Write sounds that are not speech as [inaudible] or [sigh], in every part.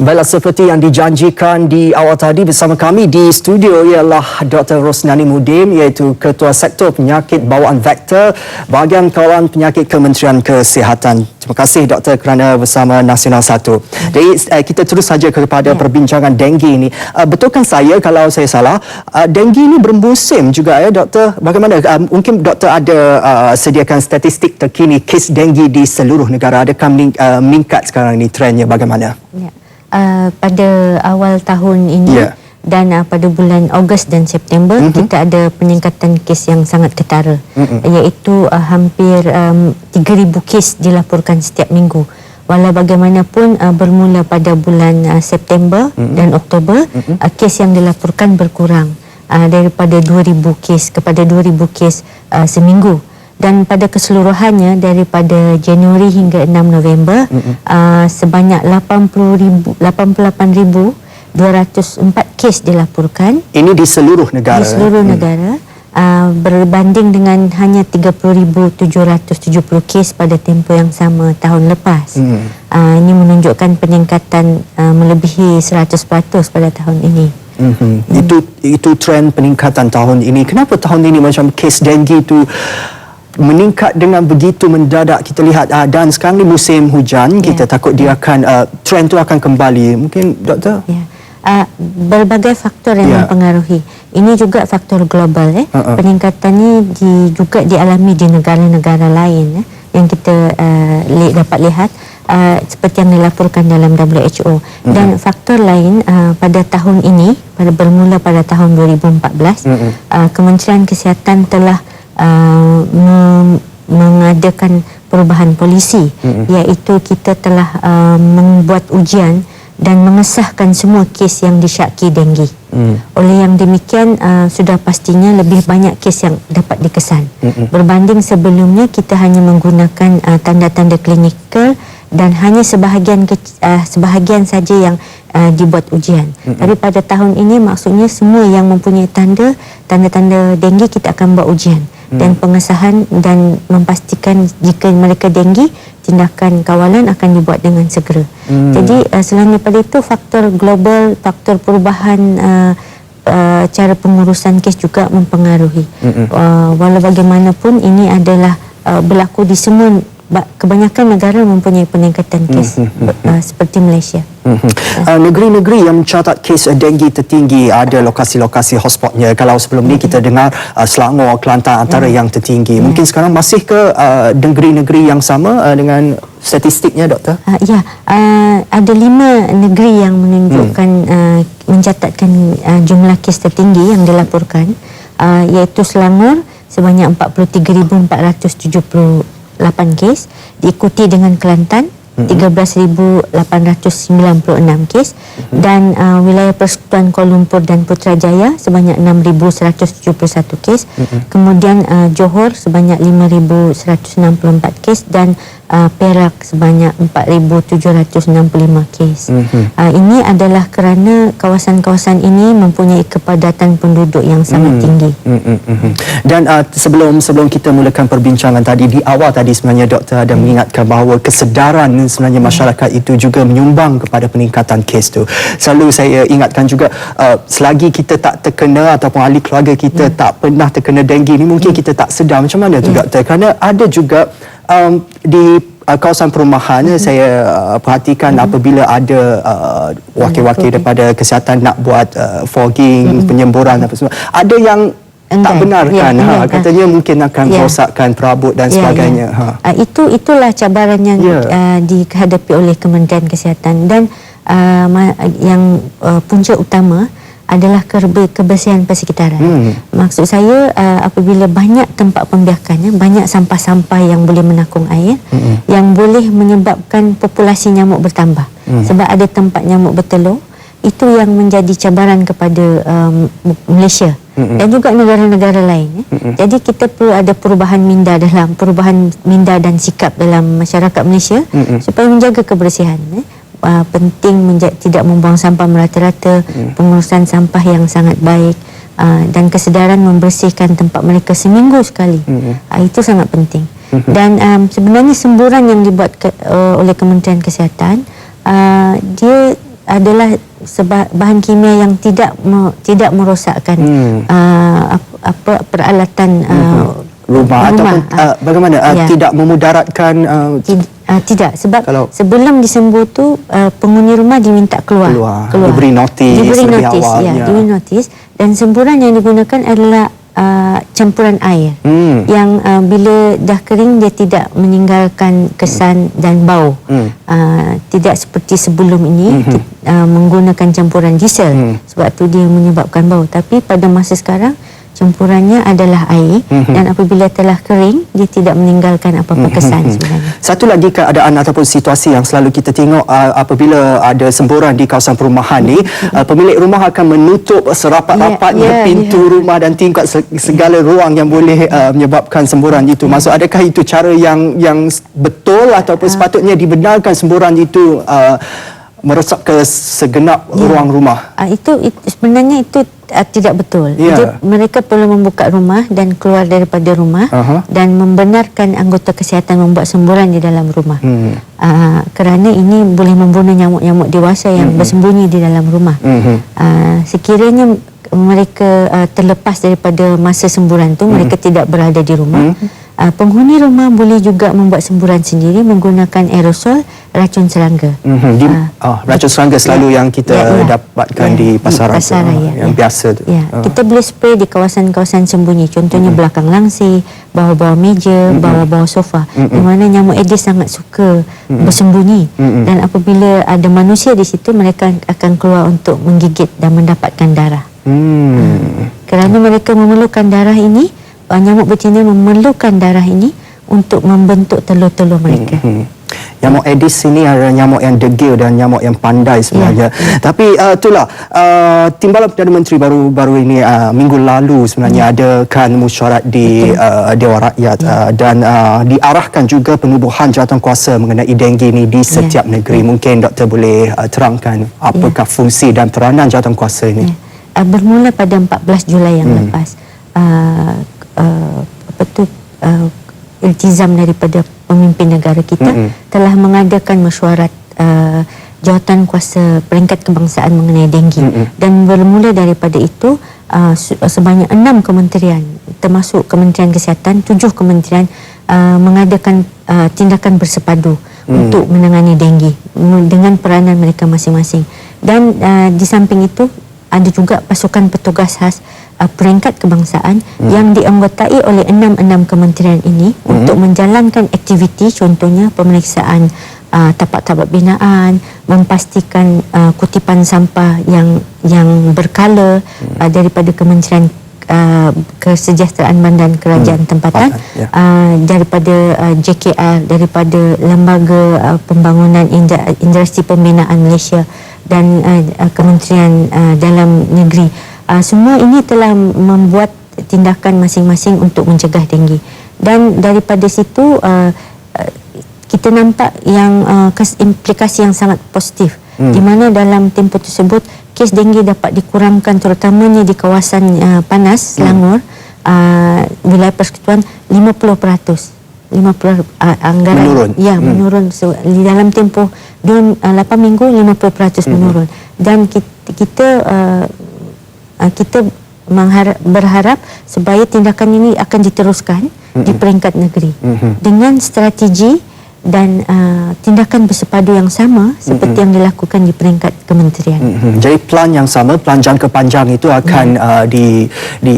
Baiklah seperti yang dijanjikan di awal tadi bersama kami di studio ialah Dr. Rosnani Mudim iaitu Ketua Sektor Penyakit Bawaan Vektor bahagian kawalan penyakit Kementerian Kesihatan. Terima kasih doktor kerana bersama Nasional 1. Jadi eh, kita terus saja kepada ya. perbincangan denggi ini. Uh, betulkan saya kalau saya salah, uh, denggi ini bermusim juga ya doktor. Bagaimana uh, mungkin doktor ada uh, sediakan statistik terkini kes denggi di seluruh negara adakah meningkat sekarang ini trennya bagaimana? Ya uh, pada awal tahun ini yeah. dan uh, pada bulan Ogos dan September mm-hmm. kita ada peningkatan kes yang sangat ketara mm-hmm. iaitu uh, hampir um, 3000 kes dilaporkan setiap minggu walau bagaimanapun uh, bermula pada bulan uh, September mm-hmm. dan Oktober mm-hmm. uh, kes yang dilaporkan berkurang uh, daripada 2000 kes kepada 2000 kes uh, seminggu dan pada keseluruhannya daripada Januari hingga 6 November mm-hmm. uh, sebanyak 80,000 88,204 kes dilaporkan ini di seluruh negara di seluruh mm. negara uh, berbanding dengan hanya 30,770 kes pada tempoh yang sama tahun lepas mm. uh, ini menunjukkan peningkatan uh, melebihi 100% pada tahun ini mm-hmm. mm. itu itu trend peningkatan tahun ini kenapa tahun ini macam kes denggi itu meningkat dengan begitu mendadak kita lihat uh, dan sekarang ni musim hujan yeah. kita takut dia akan uh, trend tu akan kembali mungkin doktor yeah. uh, berbagai faktor yang yeah. mempengaruhi ini juga faktor global eh uh-uh. peningkatan ni di, juga dialami di negara-negara lain eh yang kita uh, li, dapat lihat uh, seperti yang dilaporkan dalam WHO uh-huh. dan faktor lain uh, pada tahun ini pada bermula pada tahun 2014 uh-huh. uh, Kementerian Kesihatan telah uh, mengadakan perubahan polisi mm-hmm. iaitu kita telah uh, membuat ujian dan mengesahkan semua kes yang disyaki denggi. Mm. Oleh yang demikian uh, sudah pastinya lebih banyak kes yang dapat dikesan. Mm-hmm. Berbanding sebelumnya kita hanya menggunakan uh, tanda-tanda klinikal dan hanya sebahagian uh, sebahagian saja yang uh, dibuat ujian. Mm-hmm. Tapi pada tahun ini maksudnya semua yang mempunyai tanda tanda-tanda denggi kita akan buat ujian dan pengesahan dan memastikan jika mereka denggi tindakan kawalan akan dibuat dengan segera. Hmm. Jadi uh, selain daripada itu faktor global, faktor perubahan uh, uh, cara pengurusan kes juga mempengaruhi. Hmm. Uh, walau bagaimanapun ini adalah uh, berlaku di semua kebanyakan negara mempunyai peningkatan kes mm-hmm. uh, seperti Malaysia. Mm-hmm. Uh, negeri-negeri yang mencatat kes denggi tertinggi ada lokasi-lokasi hotspotnya. Kalau sebelum ni kita dengar uh, Selangor, Kelantan antara mm-hmm. yang tertinggi. Mm-hmm. Mungkin sekarang masih ke uh, negeri-negeri yang sama uh, dengan statistiknya, doktor? Uh, ya, uh, ada lima negeri yang menunjukkan mm. uh, mencatatkan uh, jumlah kes tertinggi yang dilaporkan, uh, iaitu Selangor sebanyak 43,470 8 kes diikuti dengan Kelantan 13,896 kes mm-hmm. dan uh, wilayah Persekutuan Kuala Lumpur dan Putrajaya sebanyak 6,171 kes mm-hmm. kemudian uh, Johor sebanyak 5,164 kes dan uh, Perak sebanyak 4,765 kes. Mm-hmm. Uh, ini adalah kerana kawasan-kawasan ini mempunyai kepadatan penduduk yang sangat mm-hmm. tinggi. Mm-hmm. Dan uh, sebelum sebelum kita mulakan perbincangan tadi di awal tadi sebenarnya doktor ada mm-hmm. mengingatkan bahawa kesedaran sebenarnya masyarakat mm-hmm. itu juga menyumbang kepada peningkatan kes tu. Selalu saya ingatkan juga uh, selagi kita tak terkena ataupun ahli keluarga kita mm-hmm. tak pernah terkena denggi ni mungkin mm-hmm. kita tak sedar macam mana tu mm-hmm. doktor kerana ada juga um, di uh, kawasan perumahan mm-hmm. saya uh, perhatikan mm-hmm. apabila ada uh, wakil-wakil mm-hmm. daripada kesihatan nak buat uh, fogging, mm-hmm. penyemburan apa semua. Ada yang Enggak. tak benarkan ya, ha katanya ha. mungkin akan ya. merosakkan perabot dan ya, sebagainya ya. ha uh, itu itulah cabaran yang ya. uh, dihadapi oleh Kementerian Kesihatan dan uh, yang uh, punca utama adalah kebersihan persekitaran. Hmm. Maksud saya uh, apabila banyak tempat pembiakan, ya, banyak sampah-sampah yang boleh menakung air, hmm. yang boleh menyebabkan populasi nyamuk bertambah. Hmm. Sebab ada tempat nyamuk bertelur, itu yang menjadi cabaran kepada um, Malaysia hmm. dan juga negara-negara lain. Ya. Hmm. Jadi kita perlu ada perubahan minda dalam perubahan minda dan sikap dalam masyarakat Malaysia hmm. supaya menjaga kebersihan. Ya uh, penting menja- tidak membuang sampah merata-rata, hmm. pengurusan sampah yang sangat baik uh, dan kesedaran membersihkan tempat mereka seminggu sekali. Hmm. Uh, itu sangat penting. Hmm. Dan um, sebenarnya semburan yang dibuat ke, uh, oleh Kementerian Kesihatan uh, dia adalah seba, bahan kimia yang tidak me, tidak merosakkan Hmm. uh, apa, peralatan uh, rumah, ataupun ah. uh, bagaimana uh, Ya. tidak memudaratkan uh, Tid, uh, tidak. Sebab Kalau- sebelum disembur tu uh, penghuni rumah diminta keluar. Keluar. Diberi notis diberi notis awal, ya, diberi notis. Dan semburan yang digunakan adalah uh, campuran air. Hmm. yang uh, bila dah kering dia tidak meninggalkan kesan dan bau. Hmm. uh, tidak seperti sebelum ini kita, uh, menggunakan campuran diesel. Hmm. sebab tu dia menyebabkan bau. Tapi pada masa sekarang campurannya adalah air Hmm. dan apabila telah kering dia tidak meninggalkan apa-apa kesan sebenarnya Satu lagi keadaan ataupun situasi yang selalu kita tengok uh, apabila ada semburan di kawasan perumahan ni, uh, pemilik rumah akan menutup serapat-rapatnya Ya, ya, pintu ya. rumah dan tingkat se- segala ruang yang boleh uh, menyebabkan semburan itu. Maksud adakah itu cara yang yang betul ataupun Ah. sepatutnya dibenarkan semburan itu uh, merosak ke segenap Ya. ruang rumah? Uh, itu, itu sebenarnya itu uh, tidak betul. Ya. Jadi mereka perlu membuka rumah dan keluar daripada rumah Aha. dan membenarkan anggota kesihatan membuat semburan di dalam rumah. Hmm. Uh, kerana ini boleh membunuh nyamuk-nyamuk dewasa yang bersembunyi di dalam rumah. Mhm. Uh, sekiranya mereka uh, terlepas daripada masa semburan tu, mereka tidak berada di rumah. Uh, penghuni rumah boleh juga membuat semburan sendiri menggunakan aerosol racun serangga. Mhm. Di, Ah. ah, racun serangga selalu yang kita Ya, ya. dapatkan Ya, di pasaran, tu, pasaran, ah, ya, yang ya. biasa tu. Ya, Ah. kita boleh spray di kawasan-kawasan sembunyi. Contohnya belakang langsir, bawah-bawah meja, bawah-bawah sofa. Di mana nyamuk Aedes sangat suka bersembunyi. Dan apabila ada manusia di situ, mereka akan keluar untuk menggigit dan mendapatkan darah. Hmm. Kerana mereka memerlukan darah ini, uh, nyamuk betina memerlukan darah ini untuk membentuk telur-telur mereka. Hmm. Nyamuk Aedes ini adalah nyamuk yang degil dan nyamuk yang pandai sebenarnya. Tapi uh, itulah uh, Timbalan Perdana Menteri baru-baru ini uh, minggu lalu sebenarnya adakan mesyuarat di uh, Dewan Rakyat uh, dan uh, diarahkan juga penubuhan jawatankuasa mengenai denggi ini di setiap negeri. Mungkin doktor boleh uh, terangkan apakah fungsi dan peranan jawatankuasa ini. Ya. Uh, bermula pada 14 Julai yang lepas uh, uh, apa tu uh, iltizam daripada pemimpin negara kita Mm-mm. telah mengadakan mesyuarat uh, jawatan kuasa peringkat kebangsaan mengenai denggi dan bermula daripada itu uh, sebanyak enam kementerian termasuk Kementerian Kesihatan tujuh kementerian uh, mengadakan uh, tindakan bersepadu untuk menangani denggi dengan peranan mereka masing-masing. Dan uh, di samping itu ada juga pasukan petugas khas uh, peringkat kebangsaan hmm. yang dianggotai oleh enam-enam kementerian ini hmm. untuk menjalankan aktiviti contohnya pemeriksaan uh, tapak-tapak binaan, memastikan uh, kutipan sampah yang yang berkala hmm. uh, daripada kementerian uh, kesejahteraan badan kerajaan hmm. tempatan ya. uh, daripada uh, JKR daripada lembaga uh, pembangunan industri pembinaan Malaysia dan uh, kementerian uh, dalam negeri. Uh, semua ini telah membuat tindakan masing-masing untuk mencegah denggi. Dan daripada situ uh, uh, kita nampak yang uh, kes- implikasi yang sangat positif. Hmm. di mana dalam tempoh tersebut kes denggi dapat dikurangkan terutamanya di kawasan uh, panas Selangor uh, wilayah persekutuan 50% 50 uh, anggaran Menurun. ya hmm. menurun so, di dalam tempoh dua, uh, 8 minggu 50% hmm. menurun dan kita, kita uh, kita mengharap, berharap supaya tindakan ini akan diteruskan hmm. di peringkat negeri Mhm. dengan strategi dan uh, tindakan bersepadu yang sama seperti yang dilakukan di peringkat kementerian. Mhm. Jadi plan yang sama, plan jangka panjang itu akan uh, di, di,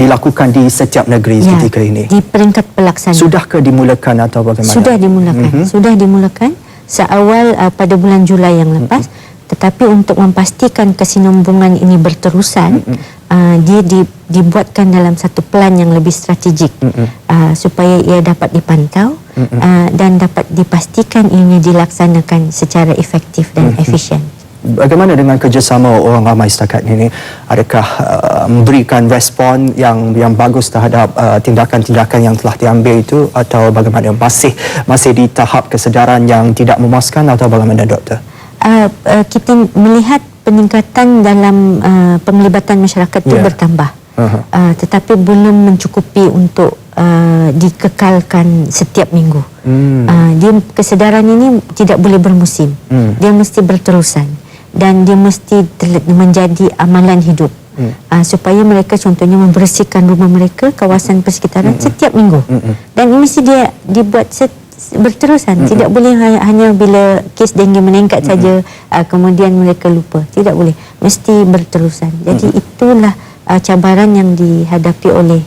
dilakukan di setiap negeri Ya, ketika ini. di peringkat pelaksana. Sudahkah dimulakan atau bagaimana? Sudah dimulakan. Mhm. Sudah dimulakan seawal uh, pada bulan Julai yang lepas. Tetapi untuk memastikan kesinambungan ini berterusan, uh, dia di, dibuatkan dalam satu plan yang lebih strategik uh, supaya ia dapat dipantau uh, dan dapat dipastikan ini dilaksanakan secara efektif dan efisien. Bagaimana dengan kerjasama orang ramai setakat ini? Adakah uh, memberikan respon yang yang bagus terhadap uh, tindakan-tindakan yang telah diambil itu atau bagaimana? Masih masih di tahap kesedaran yang tidak memuaskan atau bagaimana doktor? uh, uh, kita melihat peningkatan dalam uh, penglibatan masyarakat itu Ya. bertambah. Aha. Uh, tetapi belum mencukupi untuk uh, dikekalkan setiap minggu. Hmm. Uh, dia kesedaran ini tidak boleh bermusim. Hmm. Dia mesti berterusan. dan dia mesti menjadi amalan hidup hmm. uh, supaya mereka contohnya membersihkan rumah mereka kawasan persekitaran hmm. setiap minggu hmm. dan ini mesti dia dibuat set, berterusan hmm. tidak boleh hanya, hanya bila kes denggi meningkat hmm. saja uh, kemudian mereka lupa tidak boleh mesti berterusan jadi hmm. itulah uh, cabaran yang dihadapi oleh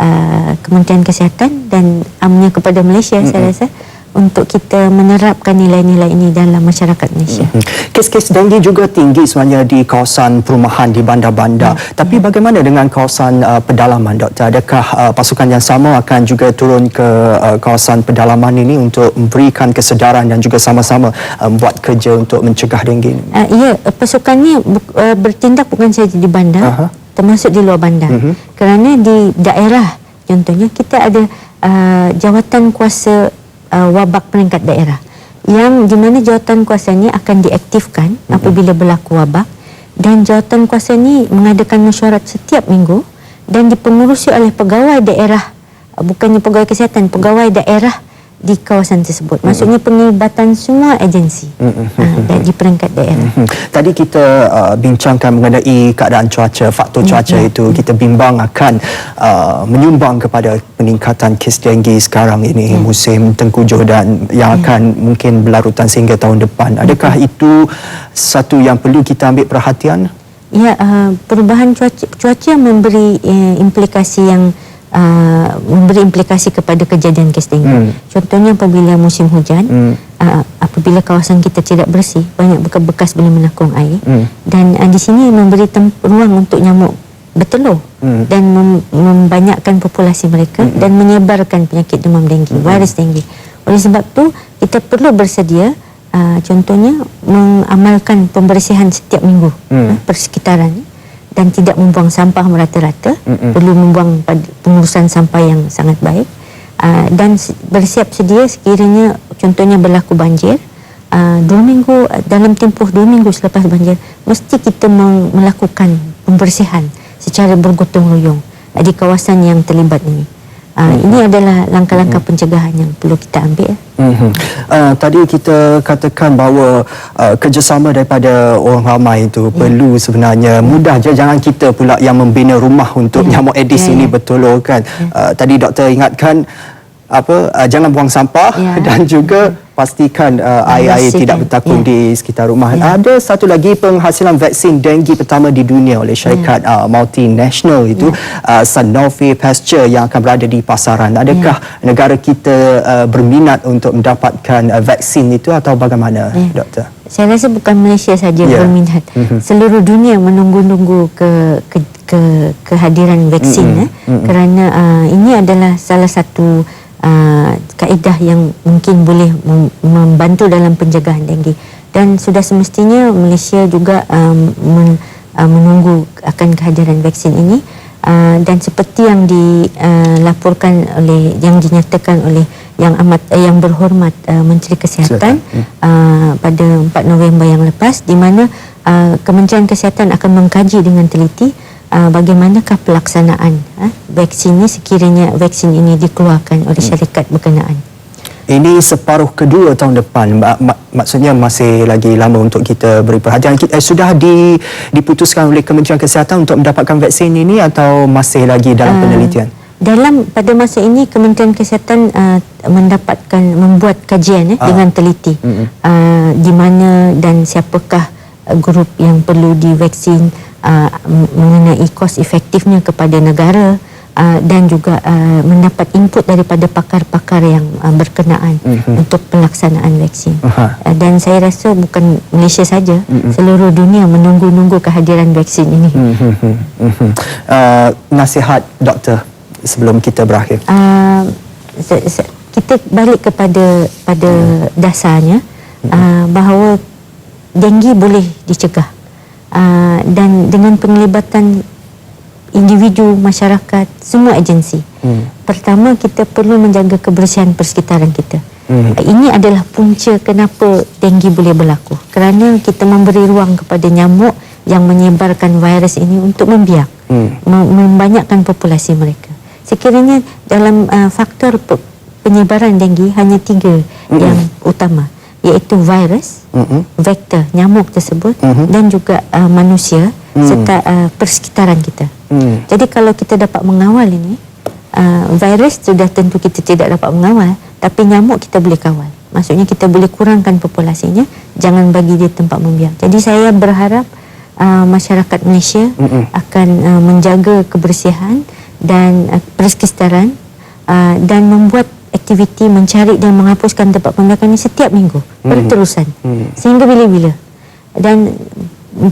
uh, Kementerian Kesihatan dan amnya kepada Malaysia hmm. saya rasa untuk kita menerapkan nilai-nilai ini dalam masyarakat Malaysia. Mm-hmm. Kes-kes denggi juga tinggi sebenarnya di kawasan perumahan di bandar-bandar. Hmm. Tapi hmm. bagaimana dengan kawasan uh, pedalaman, Doktor? Adakah uh, pasukan yang sama akan juga turun ke uh, kawasan pedalaman ini untuk memberikan kesedaran dan juga sama-sama uh, buat kerja untuk mencegah denggi? Uh, ya, pasukan ini uh, bertindak bukan saja di bandar, uh-huh. termasuk di luar bandar. Uh-huh. Kerana di daerah, contohnya kita ada uh, jawatan kuasa uh, wabak peringkat daerah yang di mana jawatan kuasa ini akan diaktifkan mm-hmm. apabila berlaku wabak dan jawatan kuasa ini mengadakan mesyuarat setiap minggu dan dipengurusi oleh pegawai daerah bukannya pegawai kesihatan pegawai daerah di kawasan tersebut. Maksudnya penglibatan semua agensi uh, di peringkat daerah. Tadi kita uh, bincangkan mengenai keadaan cuaca, faktor cuaca mm-hmm. itu kita bimbang akan uh, menyumbang kepada peningkatan kes denggi sekarang ini mm. musim tengkujuh dan yang mm. akan mungkin berlarutan sehingga tahun depan. Adakah mm. itu satu yang perlu kita ambil perhatian? Ya, uh, perubahan cuaca, cuaca memberi uh, implikasi yang uh, memberi implikasi kepada kejadian kes denggi. Hmm. Contohnya apabila musim hujan, hmm. uh, apabila kawasan kita tidak bersih, banyak bekas-bekas boleh menakung air hmm. dan uh, di sini memberi ruang untuk nyamuk bertelur hmm. dan mem- membanyakkan populasi mereka hmm. dan menyebarkan penyakit demam denggi, hmm. virus denggi. Oleh sebab tu kita perlu bersedia uh, contohnya mengamalkan pembersihan setiap minggu hmm. uh, persekitaran dan tidak membuang sampah merata-rata. Mm-hmm. perlu membuang pengurusan sampah yang sangat baik. Uh, dan bersiap sedia sekiranya contohnya berlaku banjir. Uh, dua minggu dalam tempoh dua minggu selepas banjir mesti kita melakukan pembersihan secara bergotong royong di kawasan yang terlibat ini Uh. Ini adalah langkah-langkah hmm. pencegahan yang perlu kita ambil. Uh, tadi kita katakan bahawa uh, kerjasama daripada orang ramai itu yeah. perlu sebenarnya mudah je jangan kita pula yang membina rumah untuk yeah. nyamuk Aedes yeah, ini yeah. betul kan. Yeah. Uh, tadi doktor ingatkan apa uh, jangan buang sampah yeah. [laughs] dan juga pastikan uh, air-air tidak bertakung yeah. di sekitar rumah. Yeah. Ada satu lagi penghasilan vaksin denggi pertama di dunia oleh syarikat yeah. uh, multinational itu yeah. uh, Sanofi Pasteur yang akan berada di pasaran. Adakah yeah. negara kita uh, berminat untuk mendapatkan uh, vaksin itu atau bagaimana, yeah. doktor? Saya rasa bukan Malaysia saja yeah. berminat. Mm-hmm. Seluruh dunia menunggu-nunggu ke, ke ke kehadiran vaksin mm-hmm. eh mm-hmm. kerana uh, ini adalah salah satu uh, kaedah yang mungkin boleh membantu dalam penjagaan denggi dan sudah semestinya Malaysia juga um, men, uh, menunggu akan kehadiran vaksin ini uh, dan seperti yang dilaporkan uh, oleh yang dinyatakan oleh yang amat uh, yang berhormat uh, Menteri Kesihatan ya. uh, pada 4 November yang lepas di mana uh, Kementerian Kesihatan akan mengkaji dengan teliti uh, bagaimanakah pelaksanaan uh, vaksin ini sekiranya vaksin ini dikeluarkan oleh hmm. syarikat berkenaan. Ini separuh kedua tahun depan. Mak, mak, maksudnya masih lagi lama untuk kita beri perhatian. Kita, eh, sudah di, diputuskan oleh Kementerian Kesihatan untuk mendapatkan vaksin ini atau masih lagi dalam uh, penelitian? Dalam pada masa ini Kementerian Kesihatan uh, mendapatkan membuat kajian eh, uh. dengan teliti uh-huh. uh, di mana dan siapakah grup yang perlu divaksin uh, mengenai kos efektifnya kepada negara uh, dan juga uh, mendapat input daripada pakar-pakar yang uh, berkenaan mm-hmm. untuk pelaksanaan vaksin. Uh, dan saya rasa bukan Malaysia saja, mm-hmm. seluruh dunia menunggu-nunggu kehadiran vaksin ini. Mm-hmm. Mm-hmm. Uh, nasihat doktor sebelum kita berakhir. Uh, kita balik kepada pada mm. dasarnya mm-hmm. uh, bahawa denggi boleh dicegah uh, dan dengan penglibatan individu, masyarakat, semua agensi. Hmm. Pertama kita perlu menjaga kebersihan persekitaran kita. Hmm. Uh, ini adalah punca kenapa denggi boleh berlaku. Kerana kita memberi ruang kepada nyamuk yang menyebarkan virus ini untuk membiak, hmm. membanyakkan populasi mereka. Sekiranya dalam uh, faktor penyebaran denggi hanya tiga hmm. yang utama iaitu virus, Mhm. vektor nyamuk tersebut Mhm. dan juga uh, manusia serta uh, persekitaran kita. Hmm. Jadi kalau kita dapat mengawal ini, uh, virus sudah tentu kita tidak dapat mengawal, tapi nyamuk kita boleh kawal. Maksudnya kita boleh kurangkan populasinya, jangan bagi dia tempat membiak. Jadi saya berharap uh, masyarakat Malaysia Mm-mm. akan uh, menjaga kebersihan dan uh, persekitaran uh, dan membuat aktiviti mencari dan menghapuskan tempat pembiakan ini setiap minggu. Berterusan Mm. sehingga bila-bila. Dan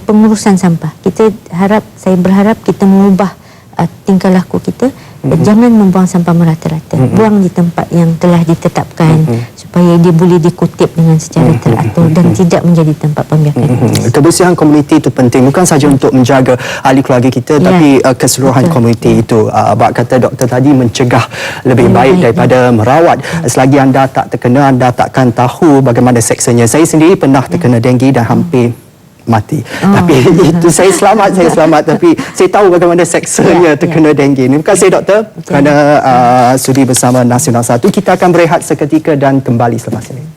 pengurusan sampah. Kita harap saya berharap kita mengubah uh, tingkah laku kita mm-hmm. jangan membuang sampah merata-rata. Mm-hmm. buang di tempat yang telah ditetapkan mm-hmm. supaya dia boleh dikutip dengan secara teratur dan tidak menjadi tempat pembiakan. Hmm, Kebersihan komuniti itu penting bukan saja untuk menjaga ahli keluarga kita Ya. tapi uh, keseluruhan Betul. komuniti itu. Uh, abang kata doktor tadi mencegah lebih Lebih baik baik, daripada merawat. Selagi anda tak terkena anda takkan tahu bagaimana seksanya. Saya sendiri pernah terkena denggi dan hampir mati. Oh. Tapi [laughs] itu saya selamat, saya selamat tapi saya tahu bagaimana seksanya Ya, terkena denggi. Terima kasih doktor kerana uh, sudi bersama Nasional 1. Kita akan berehat seketika dan kembali selepas ini.